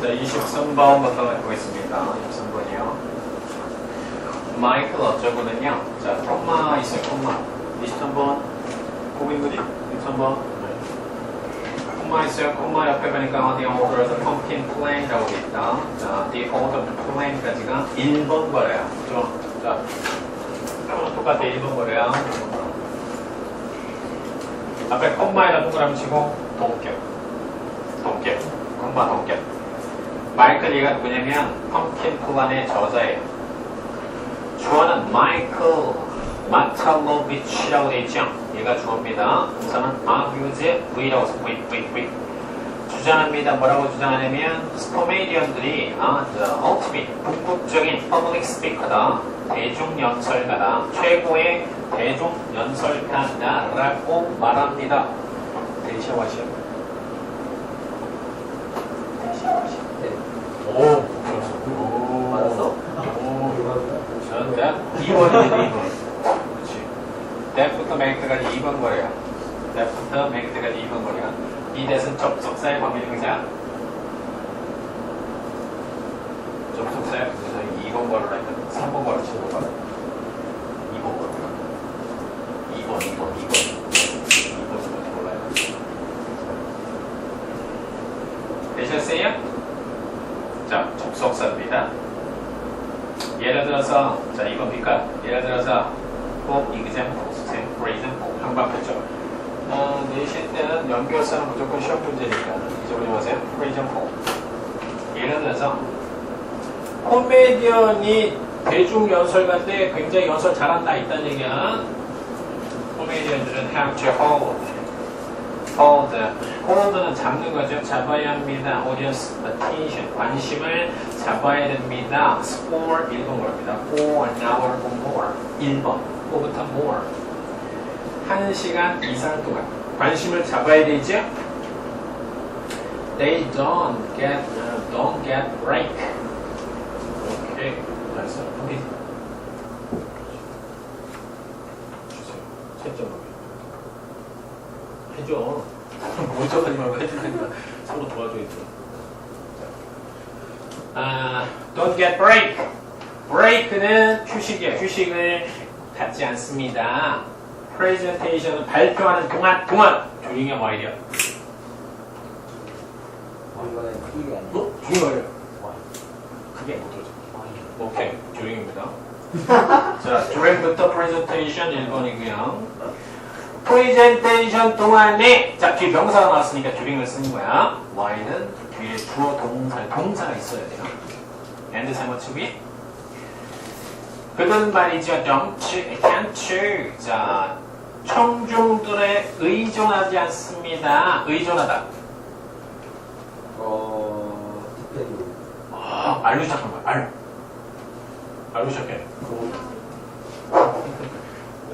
자, 23번부터 해보겠습니다. 23번이요. 마이클 어쩌고는요. 자, 콤마 있어요, 콤마. 23번. 고민구지? 23번. 콤마 있어요. 콤마 옆에 보니까 어디 오더에서 펌킨 플랜이라고 돼 있다. 자, the order 플랜까지가 1번 거래야. 그죠? 자, 똑같아. 1번 거래야. 앞에 콤마에다 동그라미 치고 동격. 동격. 콤마 동격. 마이클 얘가 누구냐면 펌킨 플랜의 저자예요. 주어는 마이클 마탈로비치라고 되어 있죠. 얘가 주어입니다. 동사는 argues V라고 써. V, V, V. 주장합니다. 뭐라고 주장하냐면 스포메디언들이 아, ultimate 궁극적인 public speaker다. 대중 연설가다. 최고의 대중 연설가다라고 말합니다. 대시하시오. 대시하시오. 오, 오, 맞았어? 오, 자, 2번이네, 2번. 그렇지. that부터 make까지 2번 거래야. that부터 make까지 2번 거래야. 이 that은 접속사의 범위 등장. 접속사의 그래서 2번 거래라 했거든. 3번 거래 치고 봐. 2번 거래. 2번, 2번, 2번. 2번부터 몰라요. 되셨어요? 자, 접속사입니다. 예를 들어서 자 이거 뭡니까? 예를 들어서 for example, for example 한방했죠. 어, 내실 때는 연결사는 무조건 시험 문제니까 잊어버리지 마세요. for example 예를 들어서 코미디언이 대중 연설가인데 굉장히 연설 잘한다 있다는 얘기야. 코미디언들은 have to hold hold hold는 잡는 거죠. 잡아야 합니다. audience attention 관심을 잡아야 됩니다. for 1번 거랍니다. for an hour or more 1번 for부터 more 한 시간 이상 동안 관심을 잡아야 되죠. They don't get uh, don't get break. 오케이, 됐어. 오케이. 주세요. 채점. 해줘. 먼저 하지 말고 해주니까 서로 도와줘야죠. 아, don't get break. break는 휴식이에요. 휴식을 갖지 않습니다. presentation은 발표하는 동안, 동안 조용히 T가 아니야. 어? 조용히 와이려. 그게 못하죠. 오케이, 조용입니다. 자, during부터 presentation 1번이고요. 프레젠테이션 동안에 자 뒤에 명사가 나왔으니까 during을 쓰는 거야. y는 뒤에 주어 동사 동사가 있어야 돼요. and 사무치기. 그는 말이죠. don't, can't. 자 청중들에 의존하지 않습니다. 의존하다. 어. 아, 알로 시작한 거야. 알. 알로 시작해.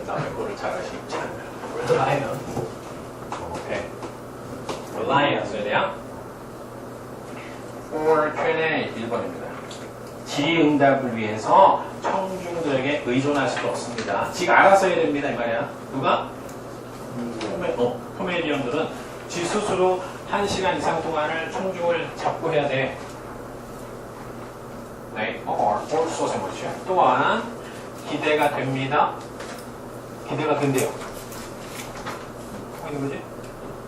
남의 거를 잘하시 참. reliance. 오케이. reliance 써야 돼요. For Q&A 1번입니다. 질의응답을 위해서 청중들에게 의존할 수도 없습니다. 지가 알아서 해야 됩니다. 이 말이야. 누가? 코메, 어, 코미디언들은 지 스스로 1시간 이상 동안을 청중을 잡고 해야 돼. 네, or also 생각이죠. 또한 기대가 됩니다. 기대가 된대요. 뭐 거지?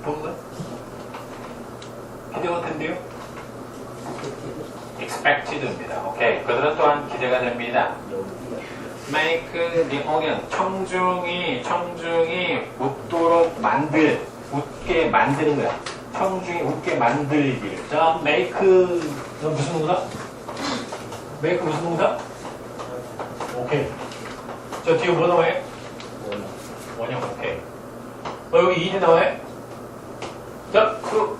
보는 거야? 기대가 된대요? Expected입니다. 오케이. 그들은 또한 기대가 됩니다. make the audience 청중이 청중이 웃도록 만들 웃게 만드는 거야. 청중이 웃게 만들기를. 자, make 너 무슨 동사? make 무슨 동사? 오케이. 저 뒤에 뭐 나와요? 원형 오케이. 어 여기 일이 나와요? 자, 그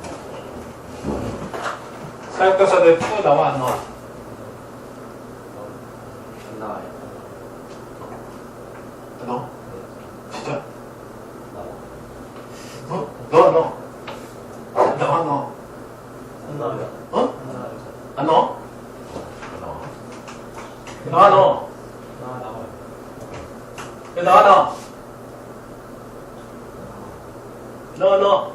사역도사들 투 나와 안 나와? 안 나와요. 너? 진짜? 나와. 어? 너, 너. 나와, 너. 안 나와요. 어? 안 나와요. 안 나와? 나와, 너. 나와, 나와, 너. 너, 너. 나와요.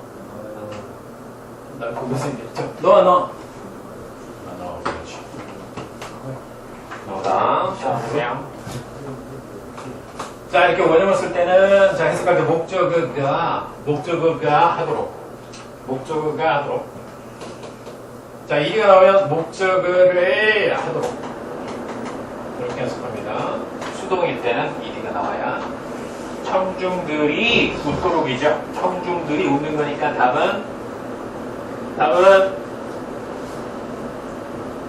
나 거기서 이제, 저, 너와 너. 됩니다. 자, 그냥. 자, 이렇게 원형을 쓸 때는, 자, 해석할 때 목적어가, 목적어가 하도록. 목적어가 하도록. 자, 이게 나오면 목적어를 하도록. 이렇게 해석합니다. 수동일 때는 이디가 나와야. 청중들이 웃도록이죠. 청중들이 웃는 거니까 답은, 답은,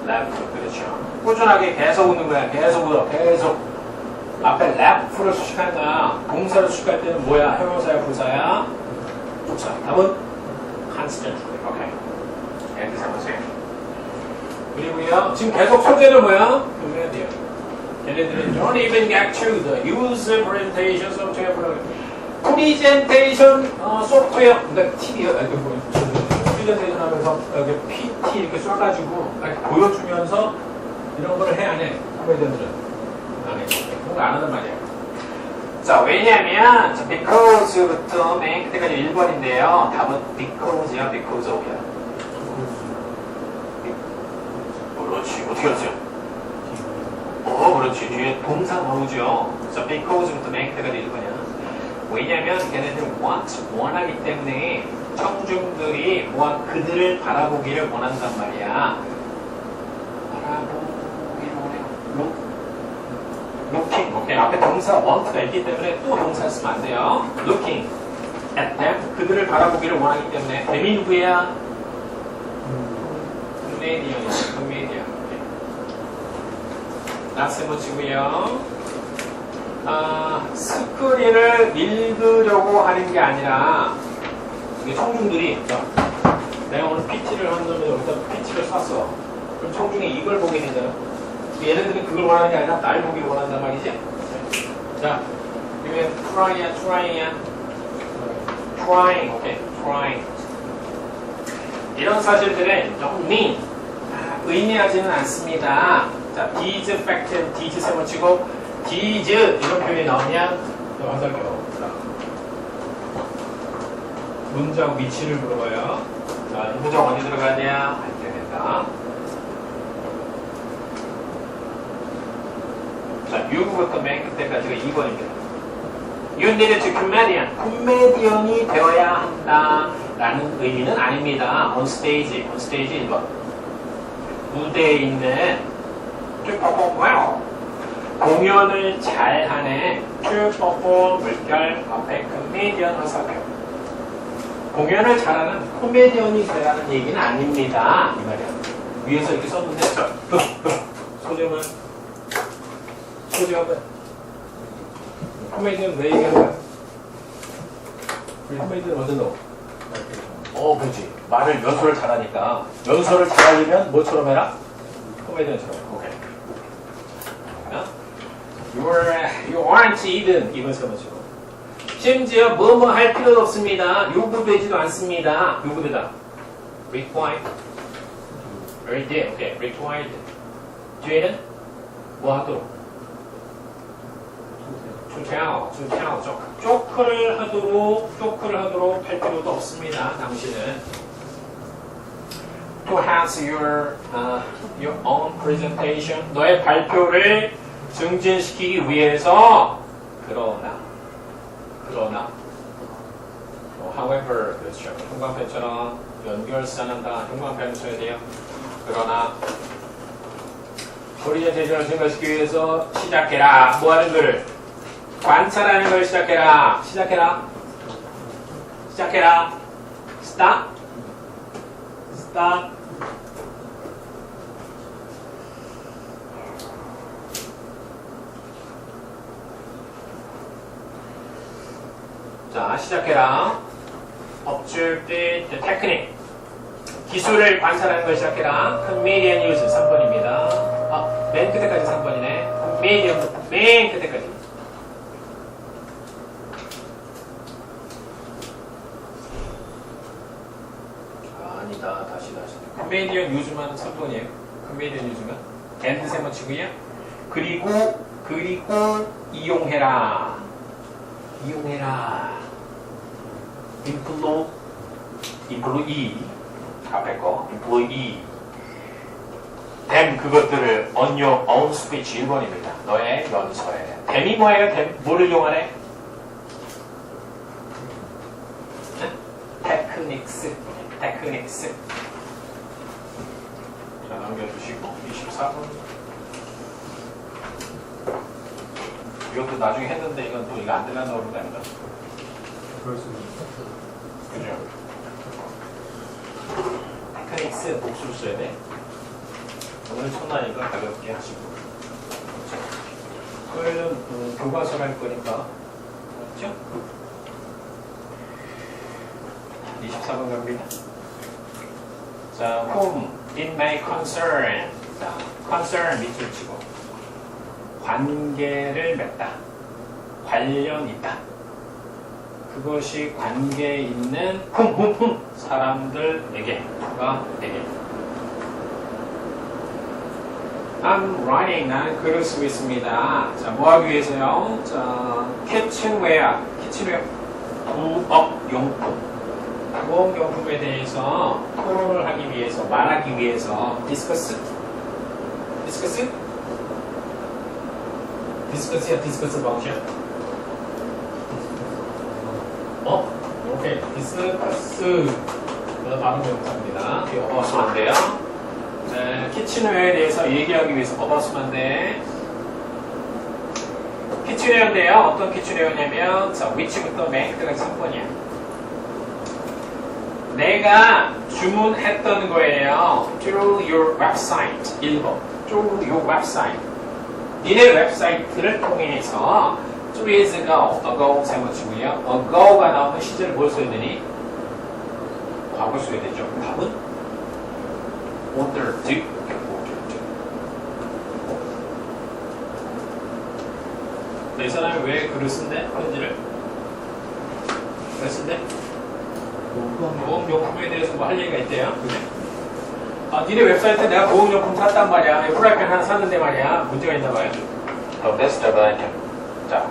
래프, 그렇죠. 꾸준하게 계속 웃는 거야. 계속 웃어. 계속. 앞에 래프를 수식하는 거야. 동사를 수식할 때는 뭐야? 형용사야, 부사야? 부사. 답은 constant. 오케이. 이렇게 잡으세요. 그리고요, 지금 계속 소재는 뭐야? 보면 돼요. 얘네들은 don't even get to the user presentation software program. 프리젠테이션 어, 소프트웨어, 그러니까 TV요. 이렇게 뭐, 프리젠테이션 하면서 여기 PT 이렇게 써가지고 이렇게 보여주면서 이런 걸 해, 안 해? 코미디언들은. 안 해. 거안 하는 말이야. 자, 왜냐면, 자, because부터 맨 끝까지 1번인데요. 답은 because야, because of야. 그렇지. 어떻게 알았어요? 어, 그렇지. 뒤에 동사 나오죠. 자, because부터 맨 끝까지 1번이야. 왜냐면 걔네들 want, 원하기 때문에 청중들이 뭐 그들을 바라보기를 원한단 말이야. 바라보기를 원해요. Look, looking. 오케이. 앞에 동사 want가 있기 때문에 또 동사 쓰면 안 돼요. looking at them. 그들을 바라보기를 원하기 때문에 뱀이 누구야? 코미디언이야. 코미디언. 낯세 붙이고요. 아, 스크린을 읽으려고 하는 게 아니라 이게 청중들이 자, 내가 오늘 PT를 한다면 여기다 PT를 쐈어. 그럼 청중이 이걸 보게 되잖아. 얘네들은 그걸 원하는 게 아니라 날 보기를 원한단 말이지. 자, 이게 try야, trying이야. trying, 오케이, trying. 이런 사실들은 mean, 아, 의미하지는 않습니다. 자, these fact, these 세워치고 these 이런 표현이 나오냐? 또 화살표. 자, 문장 위치를 물어봐요. 자, 이 문장 어디 들어가냐? 할때 된다. 자, 6부터 맨 끝에까지가 2번입니다. You need to comedian. 코미디언이 되어야 한다. 라는 의미는 아닙니다. on stage, on stage 1번. 무대에 있는 well. 공연을 to perform 물결 앞에 코미디언 화살표. 공연을 잘하는 코미디언이 되라는 얘기는 아닙니다. 이 말이야. 위에서 이렇게 썼는데, 자, 소재만, 먼저 넣어. 어, 잘하니까. 연설을 잘하려면 뭐처럼 해라? 코미디언처럼. 오케이. you aren't even. 이번 세번치고. 심지어 뭐뭐 할 필요도 없습니다. 요구되지도 않습니다. 요구되다. required. ready. 오케이. required. 뒤에는 뭐 하도록? Tell. 쪼크. 쪼크를 하도록, 쪼크를 하도록 할 필요도 없습니다. 당신은. to have your, uh, your own presentation. 너의 발표를 증진시키기 위해서 그러나 그러나 뭐, however 그렇죠. 형광펜처럼 연결사는 다 형광펜 써야 돼요. 그러나 프리젠테이션을 증가시키기 위해서 시작해라. 뭐 하는 걸? 관찰하는 걸 시작해라. 시작해라. 시작해라. start. start. 자, 시작해라. observe the technique. 기술을 관찰하는 걸 시작해라. Comedian use 3번입니다. 아, 맨 끝에까지 3번이네. Comedian, 맨 끝에까지. 아니다. 다시, Comedian use만 3번이에요. Comedian use만. and 세번 치고요. 그리고, 그리고, 이용해라. 이용해라. employ, employee. 앞에 거, employee. them 그것들을 own speech 1번입니다. 너의 연서에. them이 뭐예요? them 뭐를 이용하래? 테크닉스. 테크닉스. 자 넘겨주시고 24번. 이것도 나중에 했는데 이건 또 이거 안 그러는 거 아닌가? 그럴 수 있어. 그죠? 테크닉스 복수를 써야 돼. 오늘 첫날이니까 가볍게 하시고. 토요일은 음, 교과서 할 거니까. 맞죠? 24번 갑니다. 자, whom it may concern. 자, concern 밑줄 치고. 관계를 맺다. 관련 있다. 그것이 관계 있는 whom, whom, whom 사람들에게, 누가에게. I'm writing. 나는 글을 쓰고 있습니다. 자, 뭐 하기 위해서요? 자, kitchenware. kitchenware. 부엌용품. 부엌용품에 대해서 토론을 하기 위해서, 말하기 위해서 discuss. discuss? discuss야 discuss 방식. 어? 오케이. 디스커스. 그거 다른 명사입니다. 이거 어버스면 안 돼요. 네, 키친웨어에 대해서 얘기하기 위해서 어버스면 안 돼. 키친웨어인데요. 어떤 키친웨어냐면, 자, 위치부터 맨 끝까지 3번이야. 내가 주문했던 거예요. through your website. 1번. through your website. 니네 웹사이트를 통해서 two years ago, ago 세워치고요. ago가 나오는 시제를 뭘 써야 되니? 과거 써야 되죠. 답은? ordered. ordered. 이 사람이 왜 글을 쓴대? 편지를? 왜 쓴대? 보험용품에 대해서 뭐 할 얘기가 있대요. 아, 니네 웹사이트에 내가 보험용품 샀단 말이야. 프라이팬 하나 샀는데 말이야. 문제가 있나 봐요. 더 베스트 바이템. 자,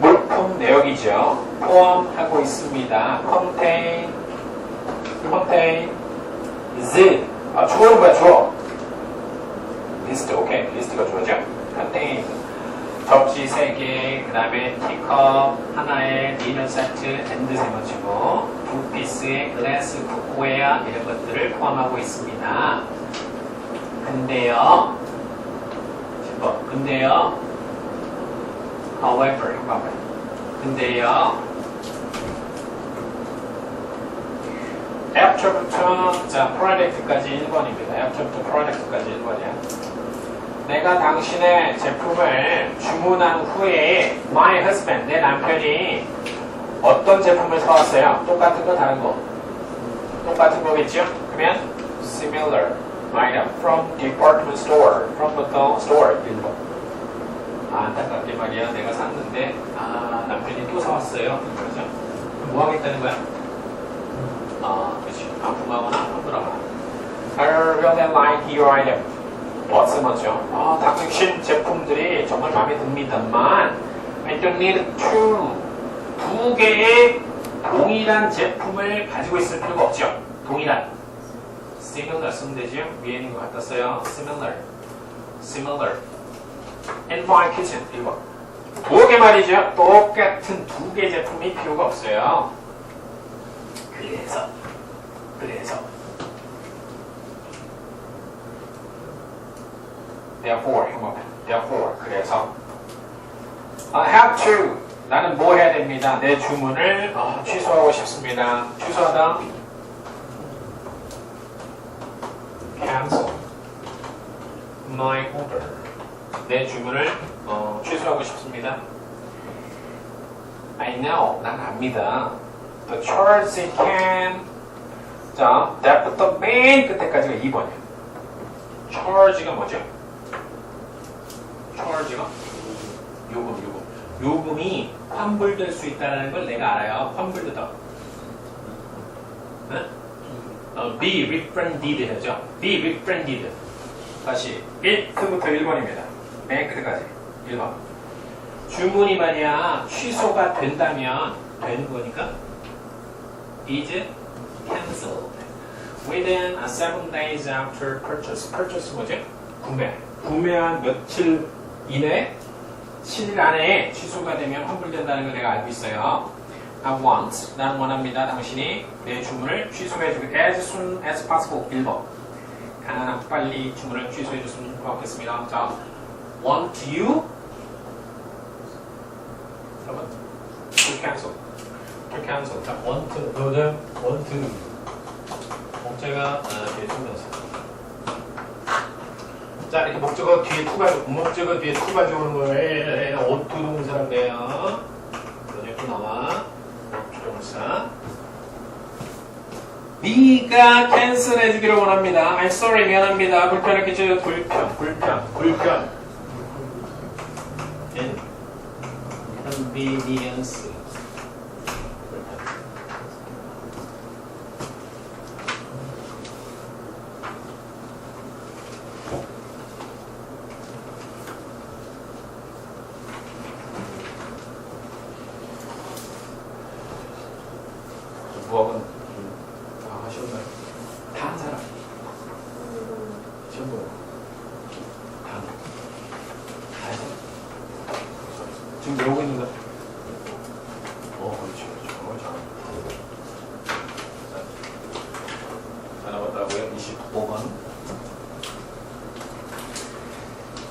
물품 내역이죠. 포함하고 있습니다. contain, contain, is. 아, 주어는 뭐야, 주어? 리스트, 오케이. 리스트가 주어죠. contain. 접시 3개, 그 다음에 티컵 하나에 리너 세트, 앤드 세번치고 두 피스의 글래스 쿠크웨어 이런 것들을 포함하고 있습니다. 근데요, 10번, 근데요, however, 봐봐요. 근데요, after부터, 자, product까지 1번입니다. after부터 product까지 1번이야. 내가 당신의 제품을 주문한 후에 my husband, 내 남편이 어떤 제품을 사왔어요? 똑같은 거 다른 거? 똑같은 거겠죠? 그러면 similar, item from department store, from the store 1번 아, 안타깝게 말이야 내가 샀는데 아 남편이 또 사왔어요? 그럼 뭐 하겠다는 거야? 아 그렇지 반품하거나 환불하거나 I really like your item 왔으면죠. 아, 당신 제품들이 정말 마음에 듭니다만, I don't need two. 두 개의 동일한 제품을 가지고 있을 필요가 없죠. 동일한. similar 쓰면 되죠. 위에 있는 것 같았어요. similar. similar. in my kitchen. 1번. 두 개 말이죠. 똑같은 두 개 제품이 필요가 없어요. 그래서, 그래서. Therefore 행복 therefore 그래서 I have to 나는 뭐 해야 됩니다 내 주문을 어, 취소하고 싶습니다 취소하다 cancel my order 내 주문을 어, 취소하고 싶습니다 I know 난 압니다 the charge it can 자 that부터 맨 끝에까지가 2번이야 charge가 뭐죠? Charge가 요금 요금 요금이 환불될 수 있다는 걸 내가 알아요 환불되다 네? 어, be refunded 하죠 be refunded 다시 1부터 1번입니다 맨 끝까지 1번 주문이 말이야 취소가 된다면 되는 거니까 is cancelled within a seven days after purchase. purchase 뭐지? 구매. 구매한 며칠 이내 7일 안에 취소가 되면 환불된다는 걸 내가 알고 있어요. I want. 나는 원합니다. 당신이 내 주문을 취소해주고 as soon as possible. 1번. 가능한 빨리 주문을 취소해줬으면 좋겠습니다. 자, want you. 3번. to cancel. to cancel. 자, want, 너는 want. 목적어가 아, 뒤에 숨겨서. 자, 이렇게 목적어 뒤에 투가, 목적어 뒤에 투가 좋은 거예요. 오투 동사인데요. 또 나와. 오투 동사. 네가 캔슬 해주기를 원합니다. I'm sorry, 미안합니다. 끼쳐서 불편, 불편, 불편. inconvenience. 무학은 다 하셨나요? 다 한 사람. 전부 다. 다 해서. 지금 배우고 있는 거. 어, 그렇지, 그렇지. 어, 잘. 자, 남았다고요? 25번.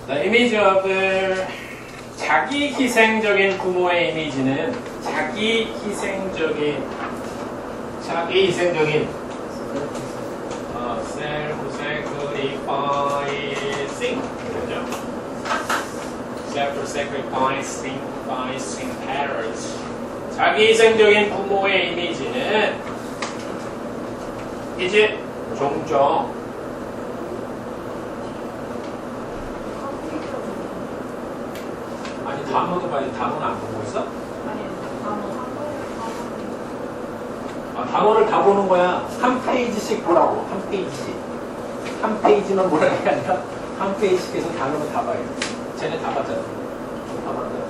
The image of the 자기 희생적인 부모의 이미지는 자기 희생적인 자기 희생적인 어, self-sacrificing 그죠? self-sacrificing sacrificing parents 자기 희생적인 부모의 이미지는 이제 종종 아니 단어도 빨리 단어는 안 보고 있어? 아, 단어를 다 보는 거야. 한 페이지씩 보라고. 한 페이지씩. 한 페이지만 보라는 게 아니라 한 페이지씩 해서 단어를 다 봐요. 쟤네 다 봤잖아. 다 봤잖아.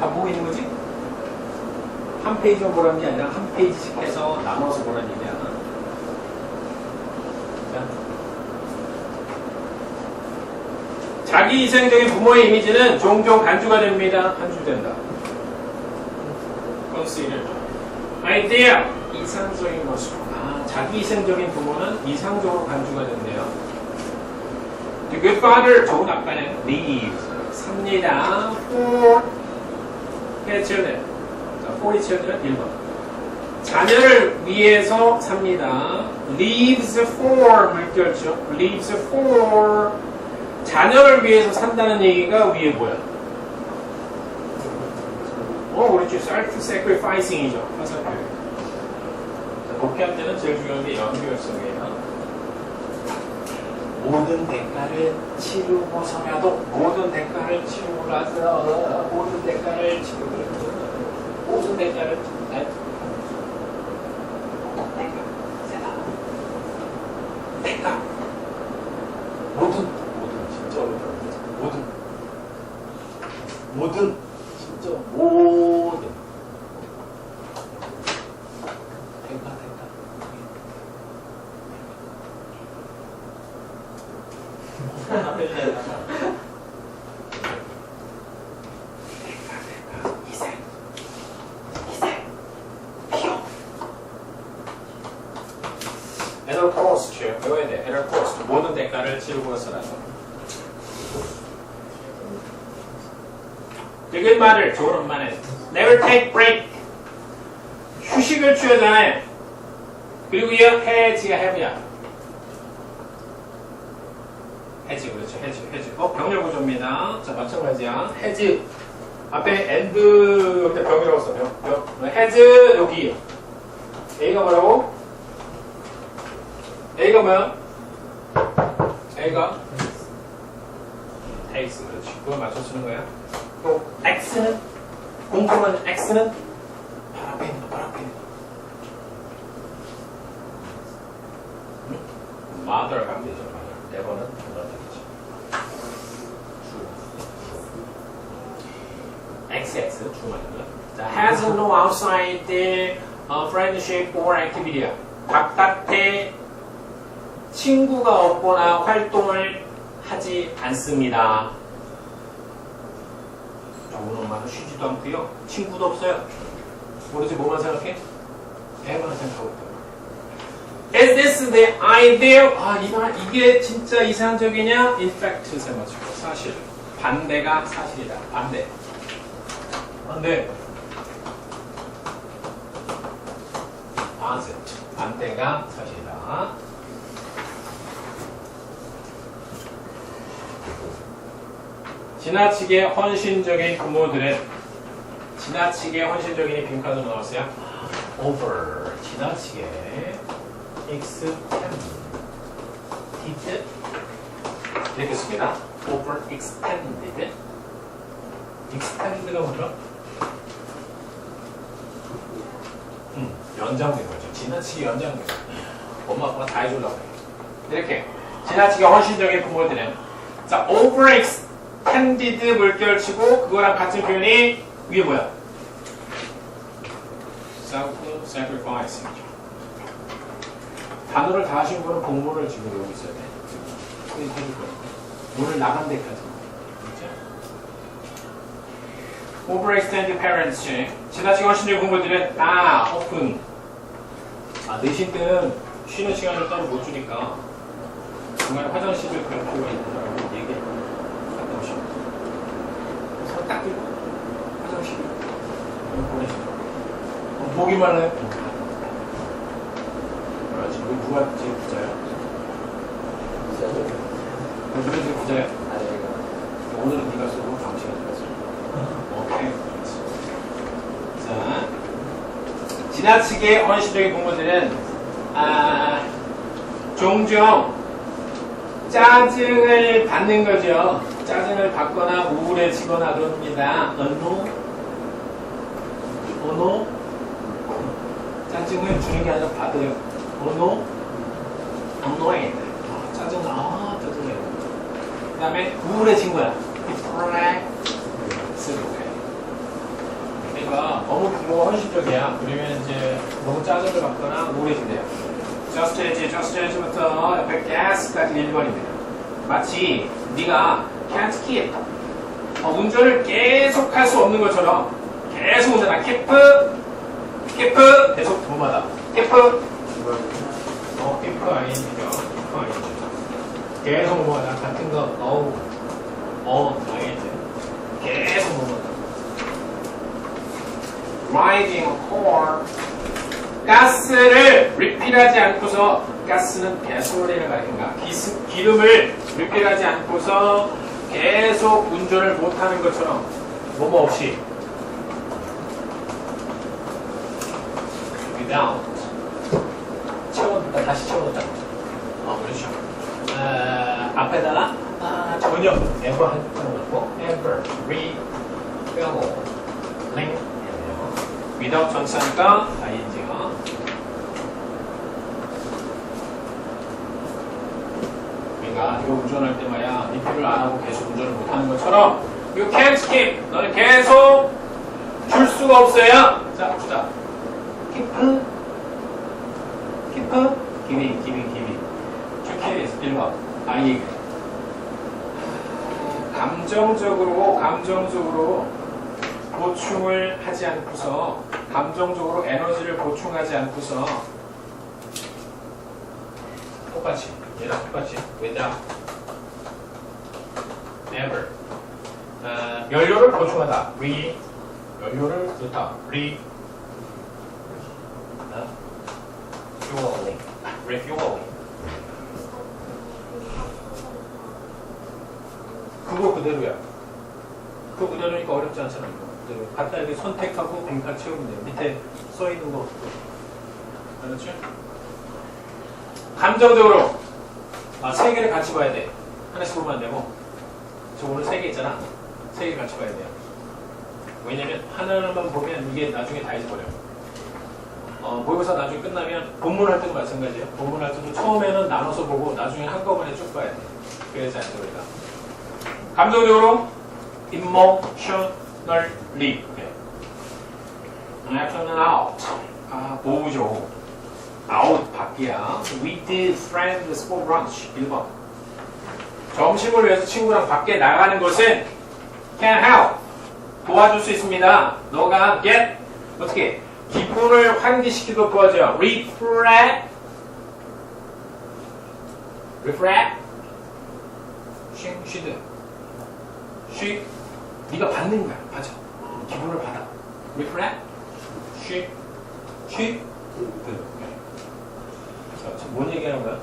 다 보고 있는 거지? 한 페이지만 보라는 게 아니라 한 페이지씩 해서 나눠서 보라는 얘기야. 자. 자기 희생적인 부모의 이미지는 종종 간주가 됩니다. 간주된다. consider. 아이디어 이상적인 모습. 아, 자기 희생적인 부모는 이상적으로 간주가 된대요. The good father 좋은 아빠는 leaves 삽니다. for his children. 자, for his children 1번. 자녀를 위해서 삽니다. leaves for 물결죠. leaves for 자녀를 위해서 산다는 얘기가 위에 뭐야? 어, 그렇지. self-sacrificing이죠. 화살표. 독해할 때는 제일 중요한 게 연결성이에요. 모든 대가를 치르고서라도 모든 대가를 치르고 나서 모든 대가를 치르고 모든 대가를 아니, 대가 세다 대가 모든 모든 진짜 어렵다 모든 모든 진짜 모든 대가 대가 희생, 희생, 비용. 에널 코스트 배워야 돼. 에널 코스트 모든 대가를 치르고서라도. 되게 말을 좋은 엄마는 never take break 휴식을 취하잖아요. 그리고 이 해지가 해야 해지 그렇죠 해지 해지 어 병렬 구조입니다. 자 마찬가지야. 해지 앞에 엔드 여기다 병이라고 써 병, 병. 해즈 여기. A가 뭐라고? A가 뭐야? A가? Takes 그렇지. 그걸 맞춰 쓰는 거야. 또 X는 공부하는 X는? 바로 앞에 있는 거 바로 앞에 있는 거. mother 가면 되죠 mother 네 번은 mother 되겠지 XX 주말이고요. 자, has no outside uh, friendship or activity. 바깥에 친구가 없거나 활동을 하지 않습니다. 좋은 엄마는 쉬지도 않고요. 친구도 없어요. 모르지 뭐만 생각해? 애만 생각하고 있다. Is this the ideal? 아, 이말 이게 진짜 이상적이냐? In fact, 세맞추고 사실. 반대가 사실이다. 반대. 반대. opposite. 반대가 사실이다. 지나치게 헌신적인 부모들은 지나치게 헌신적인 빈칸으로 나왔어요. over 지나치게 extended 이렇게 씁니다. over extended extended가 뭐죠? 음, 연장된 거죠. 지나치게 연장된 거. 엄마 아빠가 다 해주려고. 이렇게 지나치게 헌신적인 부모들은 자 over extended 물결치고 그거랑 같은 표현이 위에 뭐야? self sacrifice. 단어를 다 하신 분은 공모를 지금 외우고 있어야 돼. 그게 해줄 거예요. 오늘 나간 데까지. overextended parents. 지나치게 헌신적인 부모들은 아, 오픈. 아, 내신 때는 쉬는 시간을 따로 못 주니까 중간에 화장실을 갈 필요가 있다고 얘기 갔다 오시고 손딱 들고 화장실 보내시고 어, 보기만 해요. 그렇지. 우리 누가 제일 부자야? 누가 제일 부자야? 오늘은 네가 쏘고 당신이 네가 쏘고. 오케이. 그렇지. 자, 지나치게 헌신적인 부모들은 아, 종종 짜증을 받는 거죠. 짜증을 받거나 우울해지거나 그럽니다. 언노, 언노, 짜증을 주는 게 아니라 받아요. 언노, 언노에 아, 짜증, 아, 짜증내. 그 다음에 우울해진 거야. 디프렉스. 그러니까 너무 부모가 헌신적이야. 그러면 이제 너무 짜증을 받거나 우울해진대요. just as, just as부터 옆에 gas까지 1번입니다. 마치 네가 can't keep 어, 운전을 계속 할 수 없는 것처럼 계속 운전하 keep, keep 계속 도마다 keep 어, keep ing죠. keep ing 계속 뭐하다 같은 거 어우 어 ing 계속 뭐하다 riding a car 가스를 리필하지 않고서 가스는 말인가 기스, 기름을 리필하지 않고서 계속 운전을 못하는 것처럼 뭐뭐 없이 without 채워놓다 다시 채워놓다 어 그렇죠. 아, 앞에다가 아, 전혀 ever 한 넣고 ever refill link without 전사니까 ing요 우리가 이거 운전할 때 말이야 리필을 안 하고 계속 운전을 못 하는 것처럼 you can't skip. 너는 계속 줄 수가 없어요. 자 보자 keep. Keep. giving giving giving 주캐리스 1번 아이 감정적으로 감정적으로 보충을 하지 않고서 감정적으로 에너지를 보충하지 않고서. 똑같이 얘랑 똑같이 without never. 어, 연료를 보충하다. Re 연료를 넣다. Re 어? fueling refueling. 그거 그대로야. 그거 그대로니까 어렵지 않잖아 이거 갖다 이렇게 선택하고 빈칸 채우면 돼 밑에 써 있는 거 알았죠? 감정적으로 아, 세 개를 같이 봐야 돼. 하나씩 보면 안 되고. 저 오늘 세 개 있잖아. 세 개 같이 봐야 돼요. 왜냐면 하나만 보면 이게 나중에 다 잊어버려. 어, 모의고사 나중에 끝나면 본문 할 때도 마찬가지예요. 본문 할 때도 처음에는 나눠서 보고 나중에 한꺼번에 쭉 봐야 돼. 그래야지 안 되니까. 감정적으로 emotionally 네. action은 out. 아, 오우죠. out 밖이야. with friends for brunch 1번. 점심을 위해서 친구랑 밖에 나가는 것은 can help 도와줄 수 있습니다. 너가 get 어떻게 기분을 환기시키도록 도와줘요. refresh refresh 쉬 쉬드 쉬 네가 받는 거야. 받아. 기분을 받아. refresh 쉬쉬 그. 자, 지금 뭔 얘기하는 거야?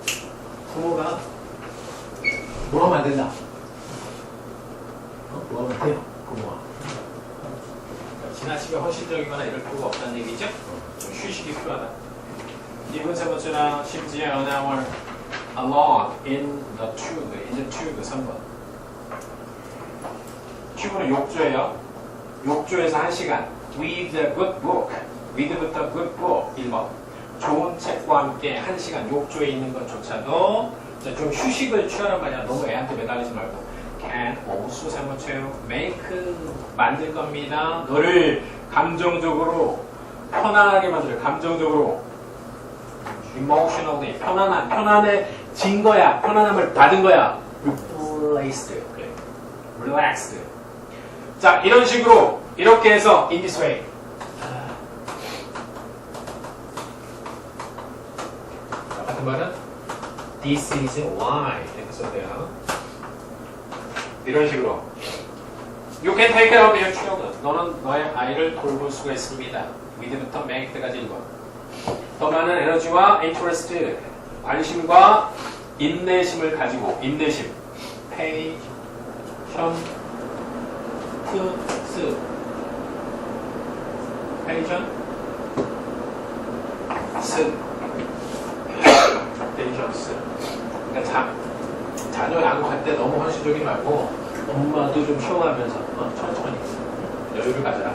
부모가 뭐 하면 안 된다? 어? 뭐 하면 돼요? 부모가. 지나치게 헌신적이거나 이럴 필요가 없다는 얘기죠? 좀 휴식이 필요하다. 이분 세 번째랑 심지어 an hour alone in the tube, in the tube 3번. 튜브는 욕조예요. 욕조에서 1시간. with a good book. with부터 good book 1번. 좋은 책과 함께 1시간 욕조에 있는 것조차도 자, 좀 휴식을 취하란 말이야. 너무 애한테 매달리지 말고. can also 세 번째요. make 만들 겁니다. 너를 감정적으로 편안하게 만들어. 감정적으로 emotionally 편안한 편안해진 거야. 편안함을 받은 거야. replaced. 그래. relaxed. 자, 이런 식으로 이렇게 해서 in this way. 자, 같은 말은 this is why 이렇게 써도요. 이런 식으로 You can take care of your children. 너는 너의 아이를 돌볼 수가 있습니다. with부터 make 때까지 읽어. 더 많은 에너지와 interest, 관심과 인내심을 가지고 인내심, patience, patience, 스, patience. 그러니까 자, 자녀 양육할 때 너무 헌신적이 말고 엄마도 좀 쉬어가면서 어, 천천히 여유를 가져라.